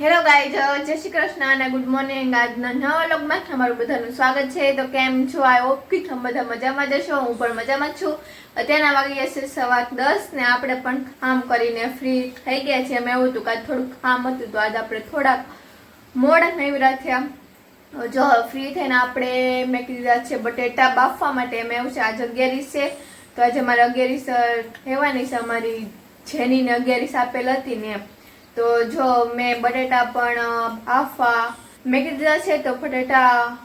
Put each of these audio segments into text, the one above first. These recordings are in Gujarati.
હેલો ગાઈઝ જય શ્રી કૃષ્ણ અને ગુડ મોર્નિંગ આજના નવા વ્લોગમાં તમારું બધાનું સ્વાગત છે. તો કેમ છો? આ ઓકે તમે બધા મજામાં જશો હું પણ મજામાં છું. અત્યારના વાગી છે સવા દસ ને આપણે પણ કામ કરીને ફ્રી થઈ ગયા છીએ. અમે એવું હતું કે થોડુંક કામ હતું, તો આજે આપણે થોડાક મોડા નૈવરા થયા. જો ફ્રી થઈને આપણે મેં કીધા છે બટેટા બાફવા માટે મેં એવું છે. આજે અગિયારીસ છે. તો આજે મારે અગિયારીસ રહેવાની છે. અમારી જેનીને અગિયારીસ આપેલ હતી ને એમ. તો જો મેં બટેટા પણ આફા. મેં કીધા છે તો બટેટા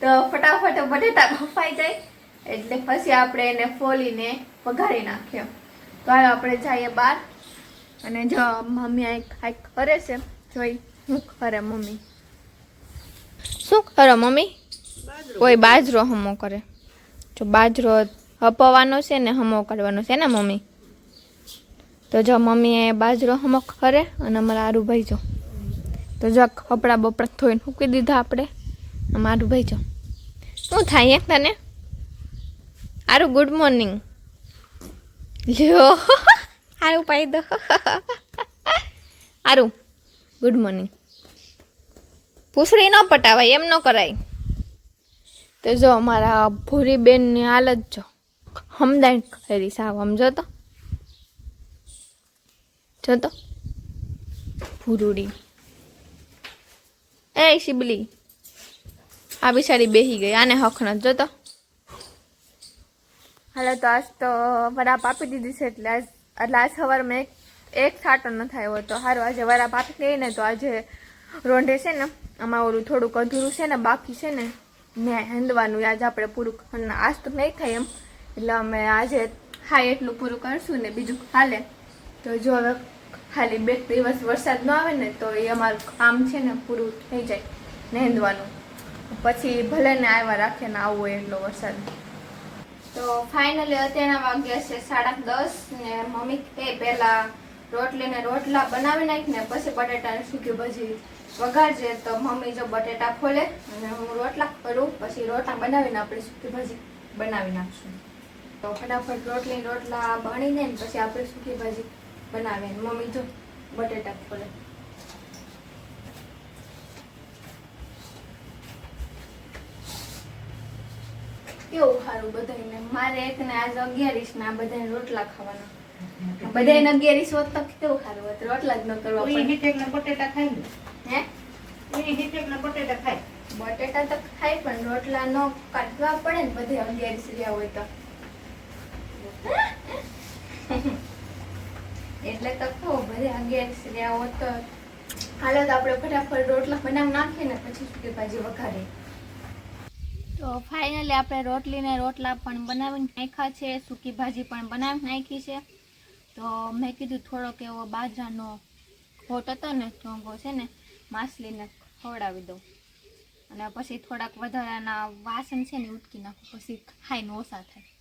તો ફટાફટ બટેટા બફાઈ જાય. એટલે પછી આપણે એને ફોલીને વઘારી નાખીએ તો હાલો આપણે જઈએ બહાર. અને જો મમ્મી આ કાંઈક કરે છે. જોઈ શું કરે મમ્મી? શું કરો મમ્મી? કોઈ બાજરો હમો કરે. જો બાજરો હપવાનો છે ને હમો કરવાનો છે ને મમ્મી? તો જો મમ્મીએ બાજરો હમક કરે અને અમારા આરુભાઈ જો. તો જો કપડાં બપડા ધોઈને મૂકી દીધા આપણે. અમારું ભાઈ જો. શું થાય તને? આરું ગુડ મોર્નિંગ લ્યો. આરું પાઈ દો. આરું ગુડ મોર્નિંગ પૂછડી ન પટાવાય, એમ ન કરાય. તો જો અમારા ભૂરી બેનની હાલત જો. હમદાણ કરી સાવ, સમજો તો. જો તો. ભૂરુડી. એ શિબલી, આ બિચારી બેહી ગઈ, આને હક ન જો તો. હાલો તો આજ તો વરાપ આપી દીધી છે એટલે આજ એટલે આજ સવારમાં એક એક છાંટો ન થયો તો સારું. આજે વરાપ આપી ગઈ ને તો આજે રોંઢે છે ને આમાં ઓલું થોડુંક અધૂરું છે ને, બાકી છે ને ને હેંદવાનું આજે આપણે પૂરું આજ તો નહીં થાય એમ. એટલે અમે આજે હા એટલું પૂરું કરશું ને બીજું હાલે. તો જો હવે ખાલી બે દિવસ વરસાદ ન આવે ને તો એ અમારું કામ છે ને પૂરું થઈ જાય નહેંદવાનું પછી ભલે ને આવ્યા રાખે ને હોય એટલો વરસાદ. તો ફાઇનલી અત્યારના વાગ્યા છે સાડા દસ ને મમ્મી એ પહેલાં રોટલીને રોટલા બનાવી નાખીને પછી બટેટાને સૂકી ભાજી વઘારજે તો મમ્મી જો બટેટા ખોલે અને હું રોટલા કરું, પછી રોટલા બનાવીને આપણે સૂકી ભાજી બનાવી નાખશું. તો ફટાફટ રોટલી રોટલા બની જાય ને પછી આપણે સૂકી ભાજી. બનાવીએ ને મમ્મી જો બટેટા ફોલે કેવું સારું બધાને મારે એક ને આજ અગિયારીસ ને આ બધાને રોટલા ખાવાના. બધાને અગિયારીસ હોત તો કેવું સારું હોત? રોટલા જ ન કરવા પડે. બટેટા ને? હે? બટેટા ખાય. બટેટા તો ખાય પણ રોટલા ન કાઢવા પડે ને બધે અગિયારીસ રહ્યા હોય તો. એટલે તો કહું, બધે ગેસ રહ્યા હોત તો હાલો તો આપણે ફટાફટ રોટલા બનાવી નાખીએ ને પછી સૂકી ભાજી વઘારીએ તો ફાઇનલી આપણે રોટલીને રોટલા પણ બનાવી નાખ્યા છે, સૂકી ભાજી પણ બનાવી નાખી છે. તો મેં કીધું થોડોક એવો બાજરાનો ખોટ હતો ને ચોંગો છે ને, માછલીને ખવડાવી દઉં. અને પછી થોડાક વધારાના વાસણ છે ને ઉટકી નાખો, પછી ખાઈને ઓછા થાય.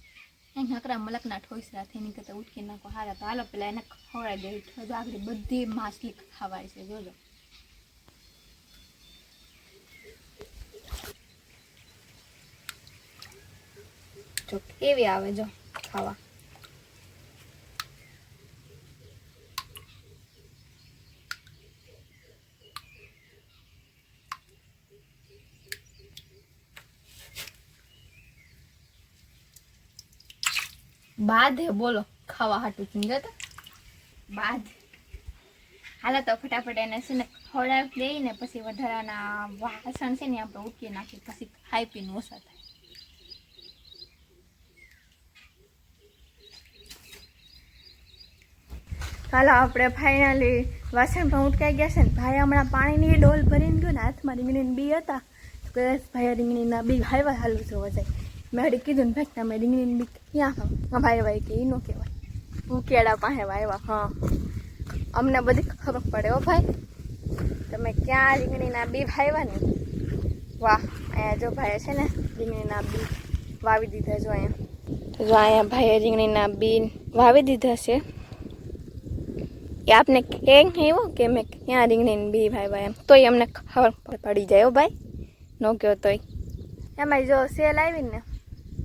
નકરા મલકના ઠોસરા થઈને કરતાં ઉટકી નાખો હારા. તો હાલો પેલા એને ખવડાવી દે તો આગળ બધી માછલી ખાવાય છે, જોજો. જો, કેવી આવે જો ખાવા. બાધે બોલો ખાવા હાટું સમજો તો? બાધ હાલો તો ફટાફટ એને છે ને ખવડાવી દઈ ને પછી વધારાના વાસણ છે ને આપણે ઉટકી નાખી પછી ખાઈ પીને ઓછા થાય. હાલો આપણે ફાઇનલી વાસણ પણ ઉટકાઈ ગયા છે ને. ભાઈ હમણાં પાણીની ડોલ ભરીને ગયો ને હાથમાં રીંગણીને બી હતા. તો કદાચ ભાઈ રીંગણીના બી હાલવા હાલું જોવા જાય મેં હરી કીધું ને ભાઈ તમે રીંગણી બી ક્યાં ખાવ ભાઈ ભાઈ, કે એનો કહેવાય. હું કેળા પાસે વાવ્યા હા. અમને બધી ખબર પડે, હો, ભાઈ. તમે ક્યાં રીંગણીના બી વાવ્યા ને? વાહ, અહીંયા જો ભાઈ છે ને રીંગણીના બી વાવી દીધા, જો અહીંયા. જો અહીંયા ભાઈએ રીંગણીના બી વાવી દીધા છે. એ આપને કેમ એવું કે મેં ક્યાં રીંગણીને બી ભાઈ એમ? તોય અમને ખબર પડી જાય, હો, ભાઈ. ન કહો તોય. એમાં જો સેલ આવી ને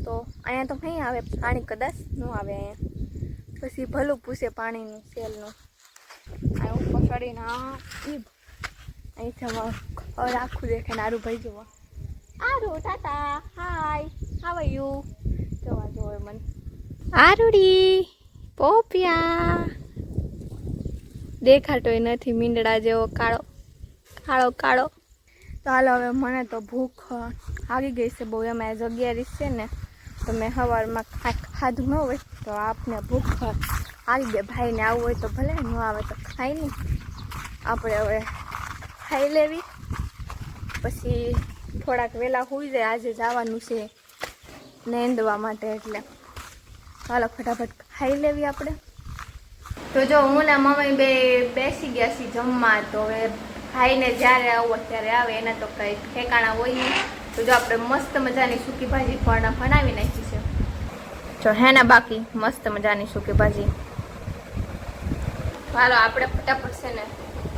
તો અહીંયા તો નહીં આવે, પાણી કદાચ ન આવે અહીંયા. પછી ભલું પૂછે પાણીનું સેલનું આ ઉપર ચડીને અહીંથી ઘર આખું દેખાય ને આરું ભાઈ જોવા. આરું, ટાટા, હાય હાવ યુ જોવા જોવે મને. આરુડી, પોપિયા. દેખાતોય નથી મીંડળા જેવો કાળો કાળો કાળો. તો હાલો, હવે મને તો ભૂખ આવી ગઈ છે બહુ. એમાં જગ્યા અગિયારીસ છે ને તો મેં સવારમાં કાંઈક ખાધું ન હોય તો આપને ભૂખ આવી ગઈ ભાઈને આવવું હોય તો ભલે, ન આવે તો ખાઈ નહીં. આપણે હવે ખાઈ લેવી. પછી થોડાક વહેલા હોઈ જાય, આજે જવાનું છે નેંદવા માટે એટલે. ચાલો ફટાફટ ખાઈ લેવી આપણે. તો જો, હું ને મમ્મી બે બેસી ગયા છીએ જમવા, તો હવે ભાઈને જ્યારે આવો ત્યારે આવે, એને તો કંઈ ઠેકાણા હોય નહીં. તો જો આપણે મસ્ત મજાની સૂકી ભાજી પણ બનાવી નાખી છે. જો હે ને બાકી મસ્ત મજાની સૂકી ભાજી. ચાલો આપણે ફટાફટ છે ને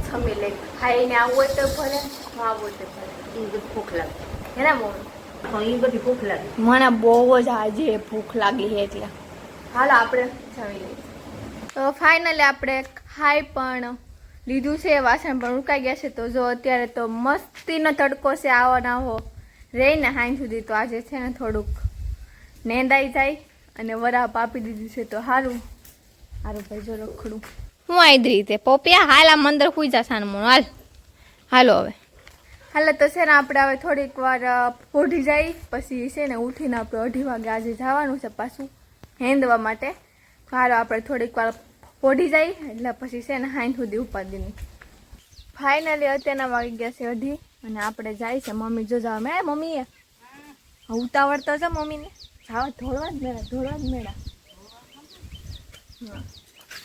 જમી લઈ ખાઈને આવું હોય તો ભલે ન આવું હોય તો ભલે. ભૂખ લાગે. હે ને મમ્મી એ બધી ભૂખ લાગે. મને બહુ જ આજે ભૂખ લાગી છે એટલે. હાલો આપણે જમી લઈએ. તો ફાઇનલી આપણે ખાઈ પણ લીધું છે વાસણ પણ ઉકાઈ ગયા છે. તો જો અત્યારે તો મસ્તીનો તડકો છે આવો ના હો રહીને હાઈ સુધી તો આજે છે ને થોડુંક નેંદાઈ જાય અને વરાપ આપી દીધું છે તો સારું સારું ભાઈ જો રખડું. હું આવી રીતે? પોપિયા હાલ આ મંદર ખુઈ જા સાનમું હાલ. હાલો હવે. હાલે તો છે ને આપણે હવે થોડીક વાર પોઢી જાય પછી છે ને ઉઠીને આપણે અઢી વાગે આજે જવાનું છે પાછું હેંદવા માટે. હારો આપણે થોડીક વાર પોઢી જાય એટલે પછી છે ને હાઈન સુધી ઉપાદીની ફાઇનલી અત્યારના વાગી ગયા છે અઢી. અને આપણે જાય છે મમ્મી જો જાવ મેં મમ્મીએ. ઉતાવળ તો છે મમ્મીને. જાવ ધોળવા જ મેળા, ધોળવા જ મેળા.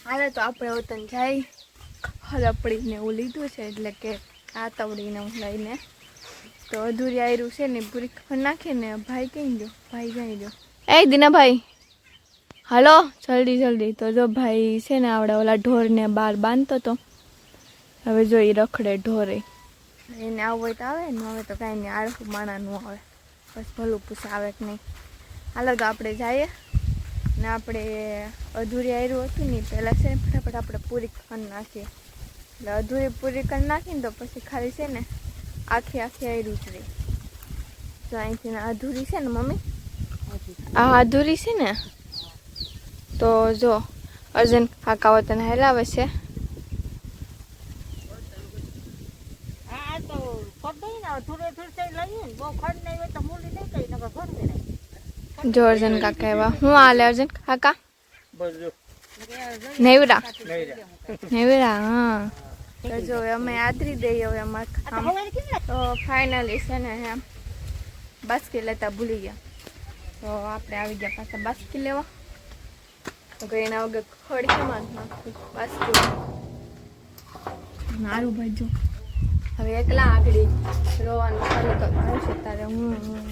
હાલે તો આપણે વતન જાય. હરપડીને એવું લીધું છે એટલે કે આતવડીને હું લઈને. તો અધૂરી આયરું છે ને, પૂરી ખબર નાખીને ભાઈ કહી દો ભાઈ જઈ દો એ દીનાભાઈ હાલો, જલ્દી જલ્દી. તો જો ભાઈ છે ને, આવડે ઓલા ઢોરને બહાર બાંધતો તો. હવે જો એ રખડે ઢોરે. એને આવું હોય તો આવે, ને હવે તો કાંઈ નહીં. આળખું માણા ન આવે. બસ ભલું પૂછે, આવે કે નહીં. હાલો તો આપણે જઈએ. ને આપણે અધૂરી આયરું હતું ને પહેલાં છે ને ફટાફટ આપણે પૂરી કરી નાખીએ. એટલે અધૂરી પૂરી કરી નાખીને તો પછી ખાલી છે ને આખી આખી આયરું જ રહી. તો અહીંથી અધૂરી છે ને, મમ્મી? આ અધૂરી છે ને? તો જો અર્જન કાકા વતન હેલાવે છે હા આ તો ખડ નહીં ને થોડે થોડે લઈએ ને બહુ ખડ નહીં હોય તો મૂલી નહીં કઈ નકર ઘર દે જો અર્જન કાકા એવા. હું હાલે અર્જન કાકા? નેવરા? નેવરા. હા. તો જો હવે અમે આદરી દઈએ હવે અમારે કામ. હવે કેટલા તો ફાઇનલી છે ને એમ બાસ્કી લેતા ભૂલી ગયા. તો આપણે આવી ગયા પાછા બાસ્કી લેવા. તો કઈ એના વગર ખડી કેમાં નાખું બાસ્કી મારું ભાઈ જો. હવે એકલા આગળ રોવાનું ચાલુ કરવાનું છે. તારે હું હું.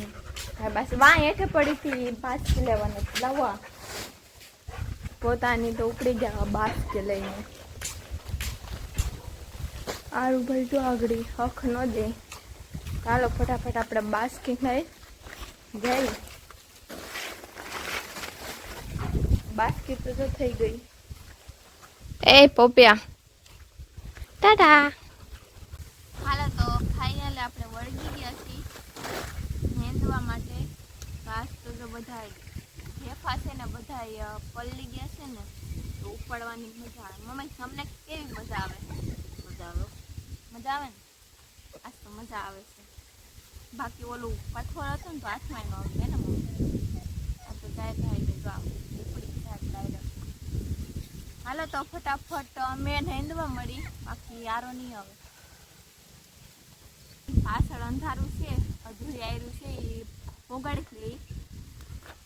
બસ વાં હેઠે પડી હતી બાસ્કી લેવાનું લાવવા પોતાની તો ઉપડી ગયા બાસ્કી લઈને. આરું ભાઈ જો આગળ હખ ન દે. ચાલો ફટાફટ આપણે બાસ્કી લઈ જઈ બાસ્કી તો જો થઈ ગઈ. એ પોપિયા. ટાટા હાલો તો ફાઇનલ આપણે વળગી ગયા છીએ નેંદવા માટે ઘાસ તો જો બધા છે ને બધા પલ્લી ગયા છે ને તો ઉપાડવાની મજા આવે. મમ્મી તમને કેવી મજા આવે? બધા આવે મજા આવે ને? આજ તો મજા આવે છે. બાકી ઓલું પાછળ હતું ને તો હાથમાં ન આવતું ને મમ્મી. આ તો જાય ભાઈ ને જો ઉપડી જાય ડાયરેક્ટ હાલો તો ફટાફટ અમે નેંદવા મળી. બાકી યારો નહીં આવે. પાછળ અંધારું છે અધૂરી આયરું છે એ પોગાડી લઈ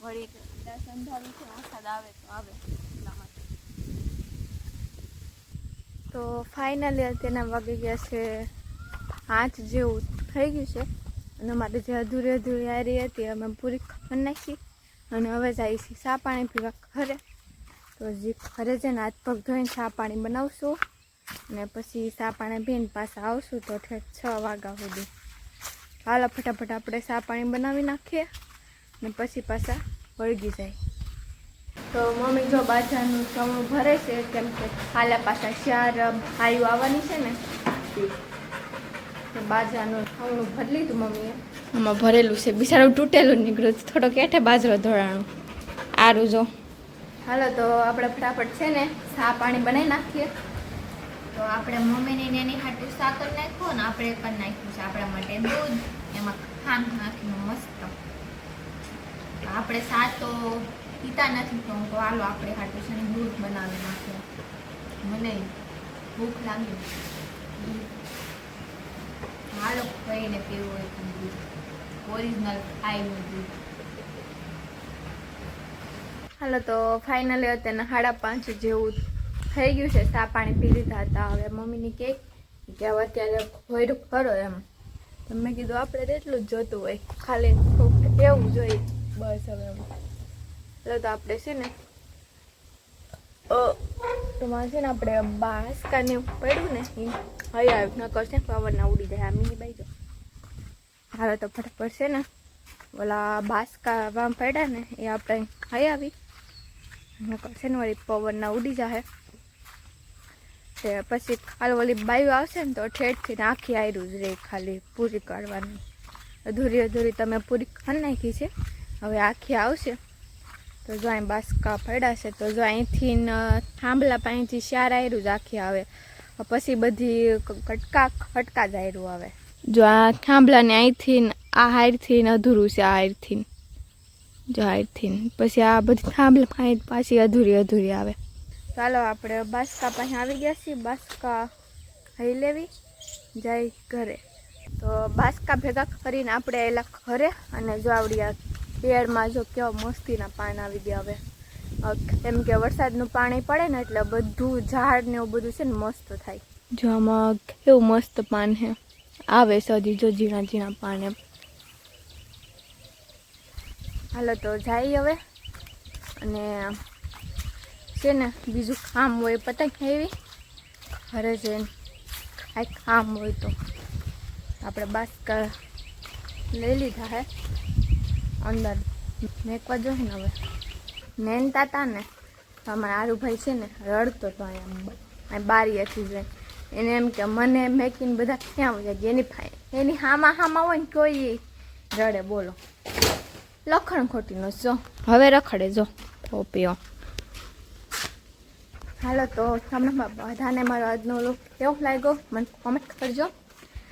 વળી કદાચ અંધારું છે વરસાદ આવે તો આવે તો ફાઇનલી અત્યારના વાગી ગયા છે આઠ જેવું થઈ ગયું છે. અને અમારે જે અધૂરી અધૂરી આરી હતી અમે પૂરી ખબર નાખી અને હવે જઈએ છીએ સા પાણી પીવા ઘરે. તો જે ઘરે ને હાથ પગ ધોઈને સા પાણી બનાવશું. અને પછી સા પાણી પીને પાછા આવશું તો છ વાગ્યા સુધી. હાલો, ફટાફટ આપણે સા પાણી બનાવી નાખીએ. ને પછી પાછા વળગી જાય. તો મમ્મી જો બાજરાનું ચમણું ભરે છે કેમ કે હાલે પાછા ચાર ભાઈઓ આવવાની છે ને. બાજરાનું હવણું ભરી લીધું મમ્મીએ. આમાં ભરેલું છે બિચારું તૂટેલું નીકળ્યું થોડો એઠે બાજરો ધોળાણું આરું જો. હાલો તો આપણે ફટાફટ છે ને સા પાણી બનાવી નાખીએ. તો આપણે મમ્મીની નેની હાટું સાકર નાખ્યું ને આપણે કરી નાખ્યું છે આપણા માટે દૂધ. એમાં ખાંડ નાખીને મસ્ત. તો આપણે સા તો પીતા નથી તો હું તો હાલો આપણે હાટું છે દૂધ બનાવી નાખીએ. મને ભૂખ લાગી. હાલો કહીને પીવું હોય તો દૂધ. ઓરિજિનલ ખાઈનું દૂધ. હાલો તો ફાઇનલી અત્યારના સાડા પાંચ જેવું થઈ ગયું છે. સા પાણી પી લીધા હતા. હવે મમ્મીની કે કે હવે અત્યારે ભોયરું કરો એમ. મેં કીધું આપણે એટલું જ જોતું હોય. ખાલી એવું જોઈએ. બસ હવે એટલે તો આપણે છે ને તમારે છે ને આપણે બાસકાને પડ્યું ને એ આવ્યું નકર કરશે પાવર ના ઉડી જાય. આ મીની બાઈ હવે તો ફટાફટ છે ને, ઓલા બાસકા વામ પડ્યા ને, એ આપણે હઈ આવી. નકર છે ને, વળી પવનના ઉડી જાય તે પછી કાલ ઓલી બાયું આવશે ને, તો ઠેઠથી આખી આયરું જ રહે ખાલી, પૂરી કાઢવાની અધૂરી અધૂરી તમે પૂરી કરી નાખી છે. હવે આખી આવશે. તો જો અહીં બાસકા પડ્યા તો જો અહીંથી થાંભલા પાણીથી શાર આયરું જ આખી આવે. પછી બધી કટકા ખટકા જ આયરું આવે. જો આ થાંભલાને અહીંથી આ હારથી અધૂરું છે, આ હારથી જો હારથી. પછી આ બધી થાંભલા પાણી પાછી અધૂરી અધૂરી આવે. ચાલો આપણે બાસકા પાસે આવી ગયા છીએ. બાસકા હઈ લેવી. જાય ઘરે. તો બાસકા ભેગા કરીને આપણે એલા ઘરે અને જો આવડી આ જો કેવા મસ્તીના પાન આવી ગયા હવે. એમ કે વરસાદનું પાણી પડે ને એટલે બધું ઝાડ ને એવું બધું છે ને મસ્ત થાય. જો આમાં કેવું મસ્ત પાન છે આવે છે હજી જો ઝીણા ઝીણા પાન એમ. હાલો તો જાય હવે. અને છે ને બીજું કામ હોય પતંગ એવી ઘરે જઈને આ કામ હોય તો. આપણે બાસ્કા લઈ લીધા હે. અંદર. મેકવા જોઈએ ને હવે. નેનતા હતા ને તો અમારા આરુભાઈ છે ને, રડતો હતો અહીંયા બારી બારીએથી જાય એને એમ કે, મને મેકીને બધા ક્યાં વયા જેની એની ફા- એની હામાં હામાં હોય ને કોઈ રડે. બોલો. લખણ ખોટીનો જો હવે રખડે જો. ઓપીઓ હાલો તો તમને બધાને મારો આજનો લુક કેવો લાગ્યો? મને કોમેન્ટ કરજો.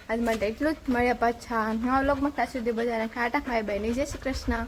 આજ માટે એટલું જ મળ્યા પાછા નવા લોકમાં ત્યાં સુધી બધાને ખાટા બાય બાય જય શ્રી કૃષ્ણ.